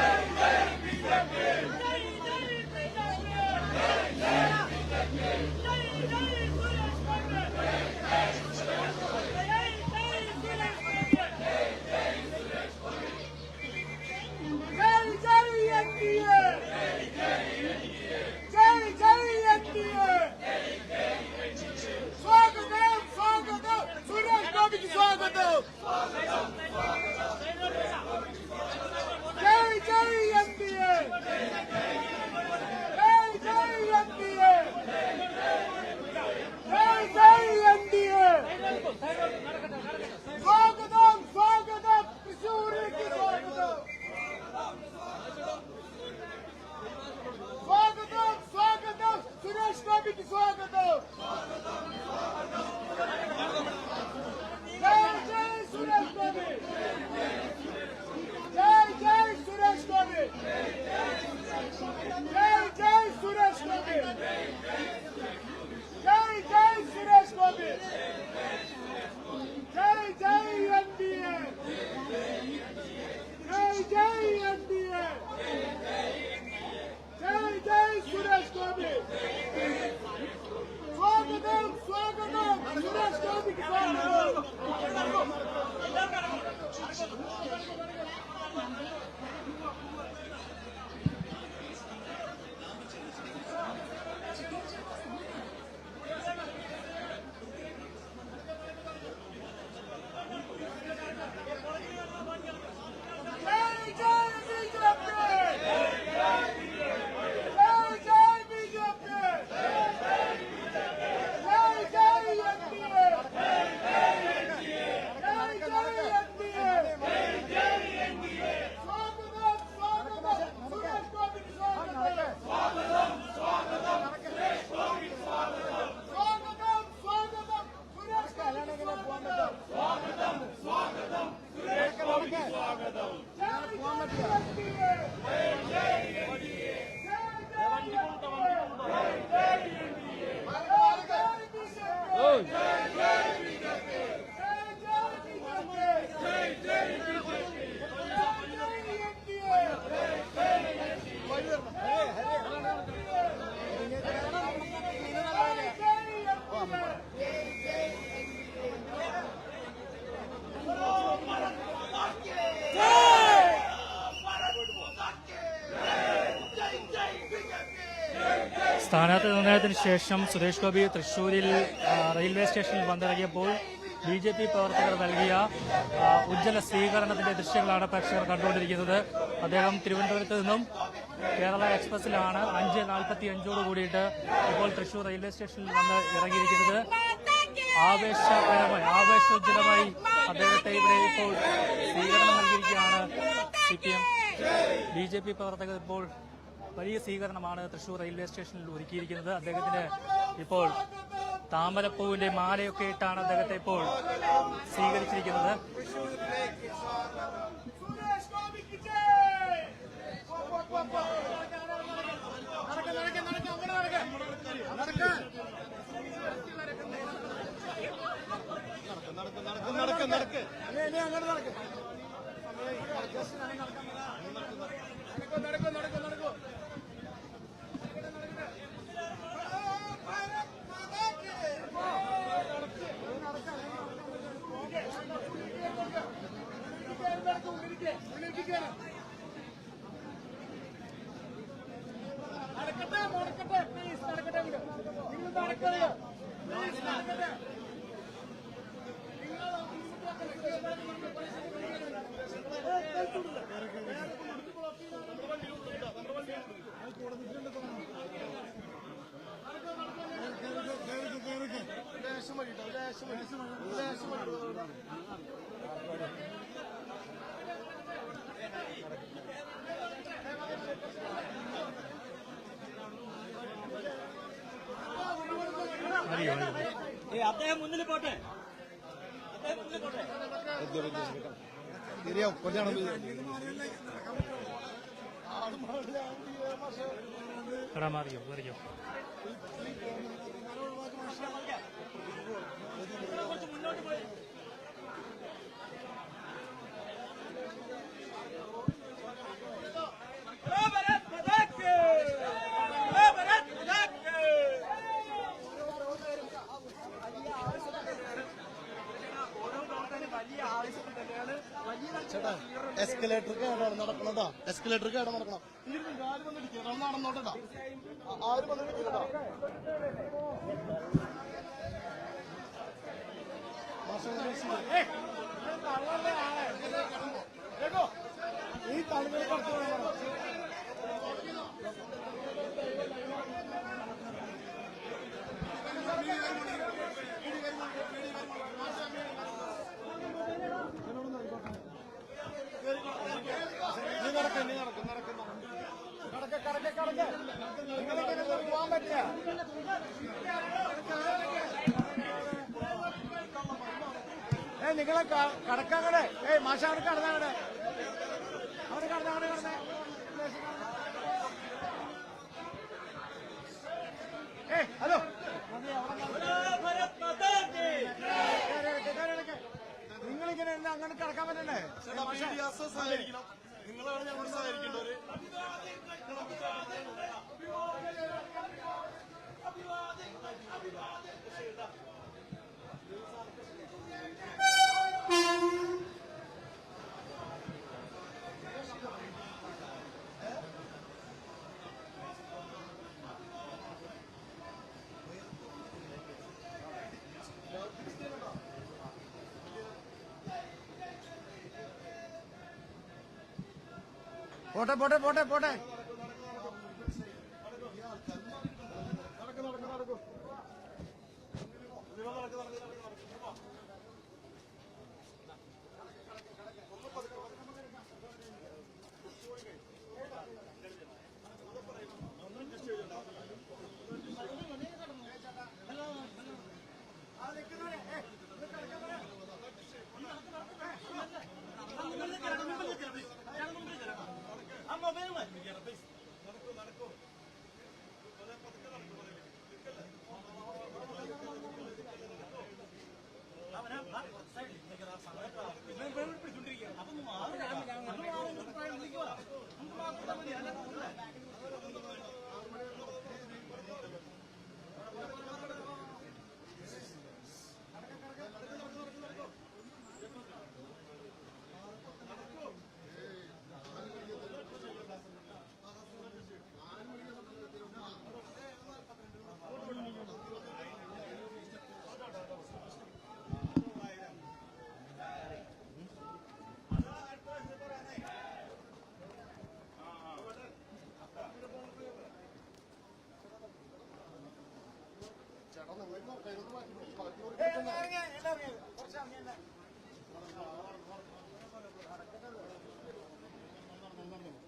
Vem, vem, vem, vem. ശേഷം സുരേഷ് ഗോപി തൃശൂരിൽ railway സ്റ്റേഷനിൽ വന്നിറങ്ങിയപ്പോൾ ബി ജെ പി പ്രവർത്തകർ നൽകിയ ഉജ്ജ്വല സ്വീകരണത്തിന്റെ ദൃശ്യങ്ങളാണ് പ്രേക്ഷകർ കണ്ടുകൊണ്ടിരിക്കുന്നത്. അദ്ദേഹം തിരുവനന്തപുരത്ത് നിന്നും കേരള എക്സ്പ്രസിലാണ് അഞ്ച് നാൽപ്പത്തി അഞ്ചോട് കൂടിയിട്ട് ഇപ്പോൾ തൃശൂർ റെയിൽവേ സ്റ്റേഷനിൽ വന്ന് ഇറങ്ങിയിരിക്കുന്നത്. ആവേശകരമായി ആവേശോജ്വലമായി അദ്ദേഹത്തെ ഇവിടെ ഇപ്പോൾ സ്വീകരണം നൽകിയിരിക്കുകയാണ് C P M. B J P പ്രവർത്തകർ ഇപ്പോൾ വലിയ സ്വീകരണമാണ് തൃശൂർ റെയിൽവേ സ്റ്റേഷനിൽ ഒരുക്കിയിരിക്കുന്നത്. അദ്ദേഹത്തിന് ഇപ്പോൾ താമരപ്പൂവിന്റെ മാലയൊക്കെ ഇട്ടാണ് അദ്ദേഹത്തെ ഇപ്പോൾ സ്വീകരിച്ചിരിക്കുന്നത് സുരേഷ് ഗോപിക്ക് ജയ്! നടക്ക്, നടക്ക്, നടക്ക്, അങ്ങോട്ട് നടക്ക്. നടക്ക്. ഇനി, ഇനി അങ്ങോട്ട് നടക്ക്. നടക്കൂ, നടക്കൂ, നടക്കൂ, നടക്കൂ. നടക്കട്ടെ നടക്കട്ടെ പ്ലീസ് നടക്കട്ടെ അങ്ങോട്ട്. നിങ്ങൾ നടക്കരുത് പ്ലീസ് നടക്കട്ടെ മതിയോ മതിയോ അദ്ദേഹം മുന്നിൽ പോട്ടെ. അദ്ദേഹം മുന്നിൽ പോട്ടെ. എടാ മാറിയോ മറിയോ. കുറച്ച് മുന്നോട്ട് പോയി. ചേട്ടാ എസ്കലേറ്റർ കേടാണ് നടക്കണതാ. എസ്കലേറ്റർ കേടാ നടക്കണം. ഇനി ആരും വന്നിരിക്കുക നടന്നോട്ടാ ആരും വന്നിരിക്കട്ടാ ഈ തലമുറ പുറത്തു പോകണം നീ നടക്കും നീ നടക്കും നടക്കും കടക്കെ കടക്കെ കടക്കെ നിങ്ങളിങ്ങനെ പോകാൻ പറ്റില്ല ഏ നിങ്ങളെ കടക്കാങ്ങടെ ഏയ് മാഷ അവിടെ കടന്നാങ്ങടെ അവിടെ. കടന്നാങ്ങടെ കടന്നേ ഏ ഹലോ! നിങ്ങളിങ്ങനെ അങ്ങനെ കടക്കാൻ പറ്റണ്ടേ? നിങ്ങളാണ് ഞങ്ങളോട് പോട്ടെ പോട്ടെ പോട്ടെ പോട്ടെ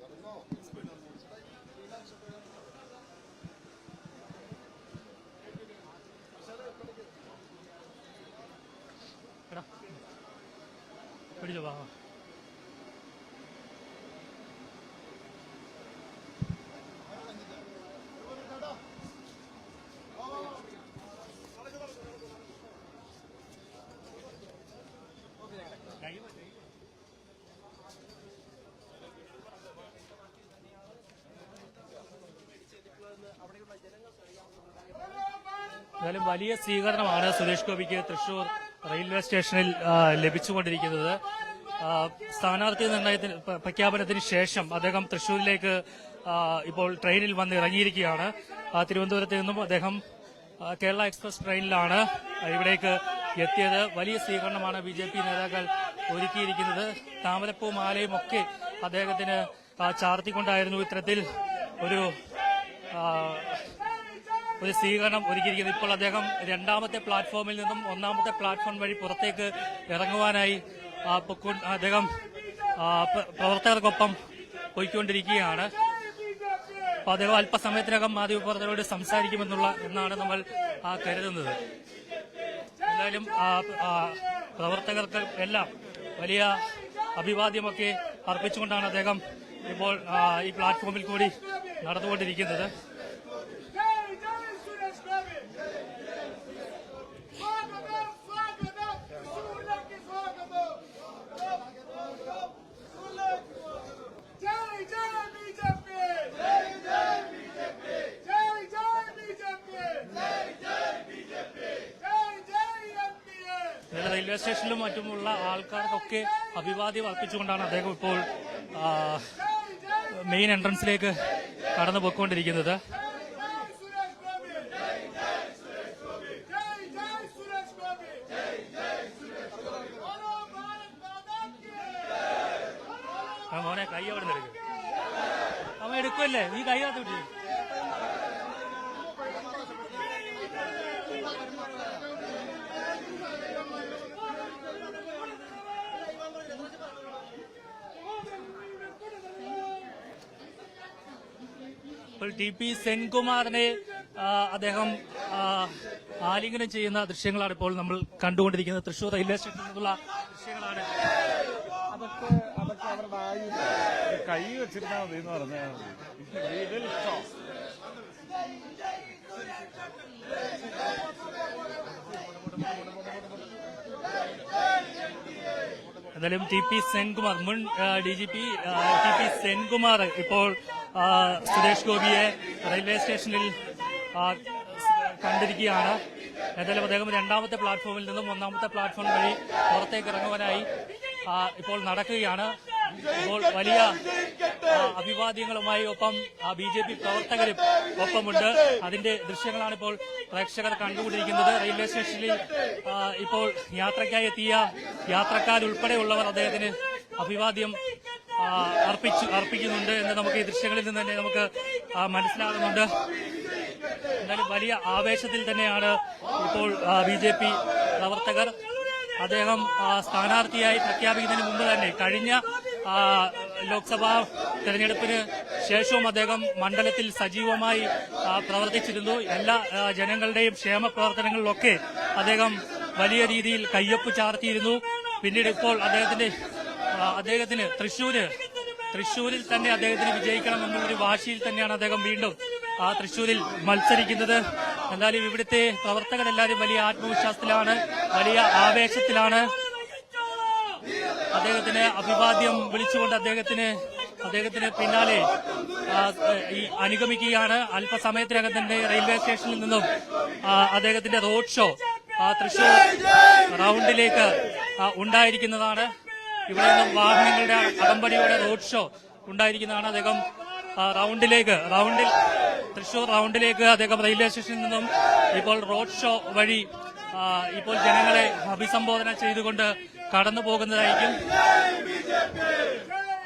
ഇറങ്ങോ എന്തായാലും വലിയ സ്വീകരണമാണ് സുരേഷ് ഗോപിക്ക് തൃശൂർ റെയിൽവേ സ്റ്റേഷനിൽ ലഭിച്ചുകൊണ്ടിരിക്കുന്നത്. സ്ഥാനാർത്ഥി നിർണയത്തിന് പ്രഖ്യാപനത്തിന് ശേഷം അദ്ദേഹം തൃശൂരിലേക്ക് ഇപ്പോൾ ട്രെയിനിൽ വന്ന് ഇറങ്ങിയിരിക്കുകയാണ്. തിരുവനന്തപുരത്ത് നിന്നും അദ്ദേഹം കേരള എക്സ്പ്രസ് ട്രെയിനിലാണ് ഇവിടേക്ക് എത്തിയത്. വലിയ സ്വീകരണമാണ് ബി ജെ പി നേതാക്കൾ ഒരുക്കിയിരിക്കുന്നത്. താമരപ്പൂ മാലയും ഒക്കെ അദ്ദേഹത്തിന് ചാർത്തിക്കൊണ്ടായിരുന്നു ഇത്തരത്തിൽ ഒരു ഒരു സ്വീകരണം ഒരുക്കിയിരിക്കുന്നത് ഇപ്പോൾ അദ്ദേഹം രണ്ടാമത്തെ പ്ലാറ്റ്ഫോമിൽ നിന്നും ഒന്നാമത്തെ പ്ലാറ്റ്ഫോം വഴി പുറത്തേക്ക് ഇറങ്ങുവാനായി അദ്ദേഹം പ്രവർത്തകർക്കൊപ്പം പോയിക്കൊണ്ടിരിക്കുകയാണ്. അപ്പൊ അദ്ദേഹം അല്പസമയത്തിനകം മാധ്യമപ്രവർത്തകരോട് സംസാരിക്കുമെന്നുള്ള എന്നാണ് നമ്മൾ കരുതുന്നത്. എന്തായാലും പ്രവർത്തകർക്ക് എല്ലാം വലിയ അഭിവാദ്യമൊക്കെ അർപ്പിച്ചുകൊണ്ടാണ് അദ്ദേഹം ഇപ്പോൾ ഈ പ്ലാറ്റ്ഫോമിൽ കൂടി നടന്നുകൊണ്ടിരിക്കുന്നത് ജയ് ജയ് സുരേഷ് ഗോപി സ്വാഗതം സ്വാഗതം തൃശ്ശൂരിലേക്ക് സ്വാഗതം ജയ് ജയ് ബി ജെ പി ജയ് ജയ് ബി ജെ പി ജയ് ജയ് ബി ജെ പി ജയ് ജയ് ബി ജെ പി ജയ് ജയ് എൻ ഡി എ ഇന്നലെ സ്റ്റേഷനിലും മറ്റുമുള്ള ആൾക്കാർക്കൊക്കെ അഭിവാദ്യം അർപ്പിച്ചുകൊണ്ടാണ് അദ്ദേഹം ഇപ്പോൾ മെയിൻ എൻട്രൻസിലേക്ക് കടന്നു പോയിക്കൊണ്ടിരിക്കുന്നത്. മോനെ കൈ അവിടെ നിന്ന് എടുക്കും? അവൻ എടുക്കുമല്ലേ നീ കൈ കാത്തു വിട്ടു ഇപ്പോൾ ടി പി സെൻകുമാറിനെ അദ്ദേഹം ആലിംഗനം ചെയ്യുന്ന ദൃശ്യങ്ങളാണ് ഇപ്പോൾ നമ്മൾ കണ്ടുകൊണ്ടിരിക്കുന്നത്. തൃശൂർ റെയിൽവേ സ്റ്റേഷനിൽ നിന്നുള്ള ദൃശ്യങ്ങളാണ് ആയുധം കൈ മതി എന്ന് പറഞ്ഞാൽ എന്തായാലും ടി പി സെൻകുമാർ മുൻ D G P T P Senkumar ഇപ്പോൾ സുരേഷ് ഗോപിയെ റെയിൽവേ സ്റ്റേഷനിൽ കണ്ടിരിക്കുകയാണ്. എന്തായാലും അദ്ദേഹം രണ്ടാമത്തെ പ്ലാറ്റ്ഫോമിൽ നിന്നും ഒന്നാമത്തെ പ്ലാറ്റ്ഫോം വഴി പുറത്തേക്ക് ഇറങ്ങുവാനായി ഇപ്പോൾ നടക്കുകയാണ്. വലിയ അഭിവാദ്യങ്ങളുമായി ഒപ്പം ബി ജെ പി പ്രവർത്തകരും ഒപ്പമുണ്ട്. അതിന്റെ ദൃശ്യങ്ങളാണ് ഇപ്പോൾ പ്രേക്ഷകർ കണ്ടുകൊണ്ടിരിക്കുന്നത്. റെയിൽവേ സ്റ്റേഷനിൽ ഇപ്പോൾ യാത്രയ്ക്കായി എത്തിയ യാത്രക്കാരുൾപ്പെടെയുള്ളവർ അദ്ദേഹത്തിന് അഭിവാദ്യം അർപ്പിച്ചു അർപ്പിക്കുന്നുണ്ട് എന്ന് നമുക്ക് ഈ ദൃശ്യങ്ങളിൽ നിന്ന് തന്നെ നമുക്ക് മനസ്സിലാകുന്നുണ്ട്. എന്നാലും വലിയ ആവേശത്തിൽ തന്നെയാണ് ഇപ്പോൾ ബി ജെ പി പ്രവർത്തകർ. അദ്ദേഹം സ്ഥാനാർത്ഥിയായി പ്രഖ്യാപിക്കുന്നതിന് മുമ്പ് തന്നെ കഴിഞ്ഞ ലോക്സഭാ തെരഞ്ഞെടുപ്പിന് ശേഷവും അദ്ദേഹം മണ്ഡലത്തിൽ സജീവമായി പ്രവർത്തിച്ചിരുന്നു. എല്ലാ ജനങ്ങളുടെയും ക്ഷേമ പ്രവർത്തനങ്ങളിലൊക്കെ അദ്ദേഹം വലിയ രീതിയിൽ കയ്യൊപ്പ് ചാർത്തിയിരുന്നു. പിന്നീട് ഇപ്പോൾ അദ്ദേഹത്തിന്റെ അദ്ദേഹത്തിന് തൃശൂര് തൃശൂരിൽ തന്നെ അദ്ദേഹത്തിന് വിജയിക്കണം എന്നുള്ളൊരു വാശിയിൽ തന്നെയാണ് അദ്ദേഹം വീണ്ടും ആ തൃശൂരിൽ മത്സരിക്കുന്നത്. എന്നാലും ഇവിടുത്തെ പ്രവർത്തകരെല്ലാവരും വലിയ ആത്മവിശ്വാസത്തിലാണ് വലിയ ആവേശത്തിലാണ്. അദ്ദേഹത്തിന് അഭിവാദ്യം വിളിച്ചുകൊണ്ട് അദ്ദേഹത്തിന് അദ്ദേഹത്തിന് പിന്നാലെ ഈ അനുഗമിക്കുകയാണ്. അല്പസമയത്തിനകം തന്നെ റെയിൽവേ സ്റ്റേഷനിൽ നിന്നും അദ്ദേഹത്തിന്റെ റോഡ് ഷോ തൃശൂർ റൗണ്ടിലേക്ക് ഉണ്ടായിരിക്കുന്നതാണ്. ഇവിടെ നിന്നും വാഹനങ്ങളുടെ അകമ്പടിയുടെ റോഡ് ഷോ ഉണ്ടായിരിക്കുന്നതാണ്. അദ്ദേഹം റൗണ്ടിലേക്ക് റൗണ്ടിൽ തൃശൂർ റൗണ്ടിലേക്ക് അദ്ദേഹം റെയിൽവേ സ്റ്റേഷനിൽ നിന്നും ഇപ്പോൾ റോഡ് ഷോ വഴി ഇപ്പോൾ ജനങ്ങളെ അഭിസംബോധന ചെയ്തുകൊണ്ട് കടന്നു പോകുന്നതായിരിക്കും.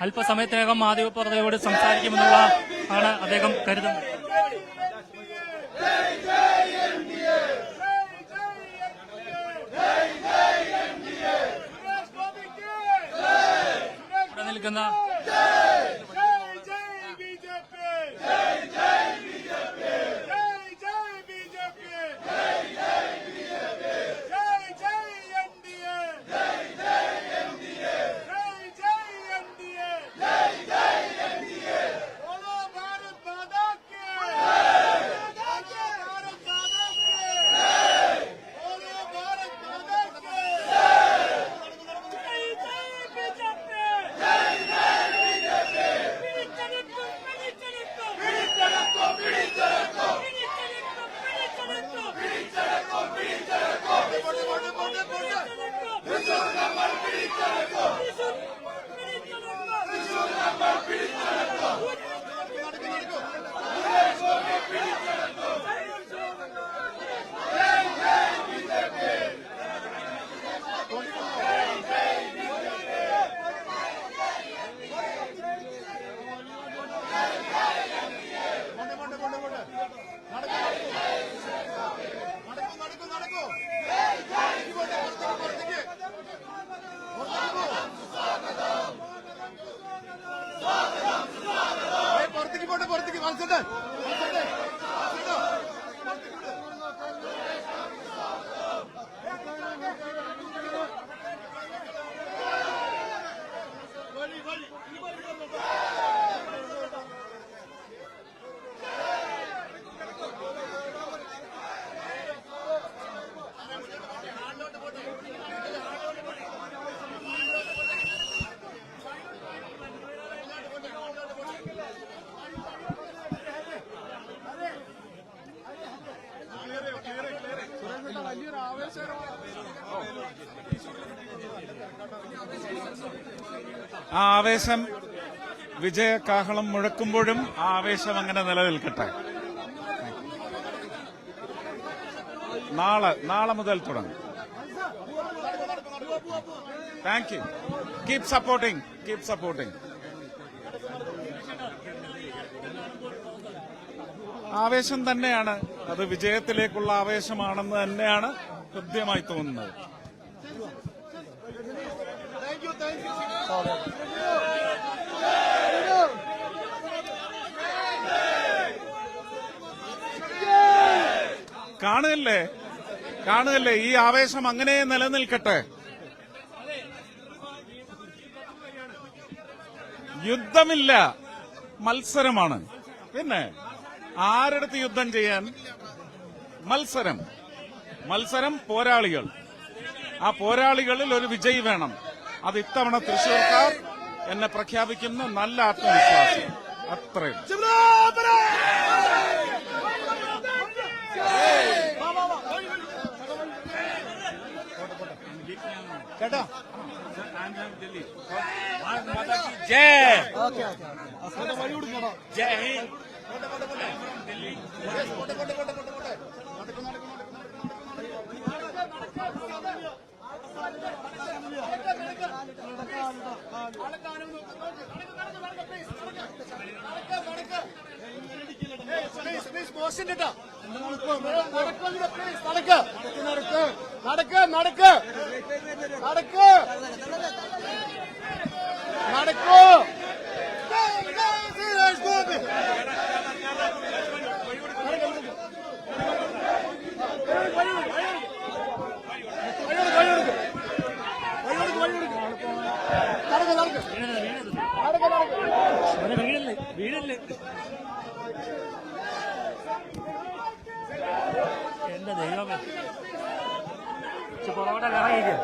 അല്പസമയത്തിനകം മാധ്യമപ്രവർത്തകരോട് സംസാരിക്കുമെന്നുള്ള ആണ് അദ്ദേഹം കരുതുന്നത്. ഇവിടെ നിൽക്കുന്ന ആവേശം വിജയകാഹളം മുഴക്കുമ്പോഴും ആ ആവേശം അങ്ങനെ നിലനിൽക്കട്ടെ. നാളെ നാളെ മുതൽ തുടങ്ങും. Thank you keep supporting keep supporting ആവേശം തന്നെയാണ്. അത് വിജയത്തിലേക്കുള്ള ആവേശമാണെന്ന് തന്നെയാണ് ഹൃദ്യമായി തോന്നുന്നത് താങ്ക് യു താങ്ക് യു കാണുകല്ലേ കാണുകല്ലേ ഈ ആവേശം അങ്ങനെ നിലനിൽക്കട്ടെ. യുദ്ധമില്ല. മത്സരമാണ്. പിന്നെ ആരടുത്ത് യുദ്ധം ചെയ്യാൻ? മത്സരം. മത്സരം പോരാളികൾ. ആ പോരാളികളിൽ ഒരു വിജയി വേണം. അത് ഇത്തവണ തൃശൂർക്കാർ എന്നെ പ്രഖ്യാപിക്കുന്ന. നല്ല ആത്മവിശ്വാസം. അത്രയും കേട്ടോ? ജയ്. ജയ് ഹിന്ദ് മോശം കേട്ടോ നടക്ക് നടക്ക് നടക്ക് എന്റെ ദൈവമേ. കുറവോടെ വിറയിക്കും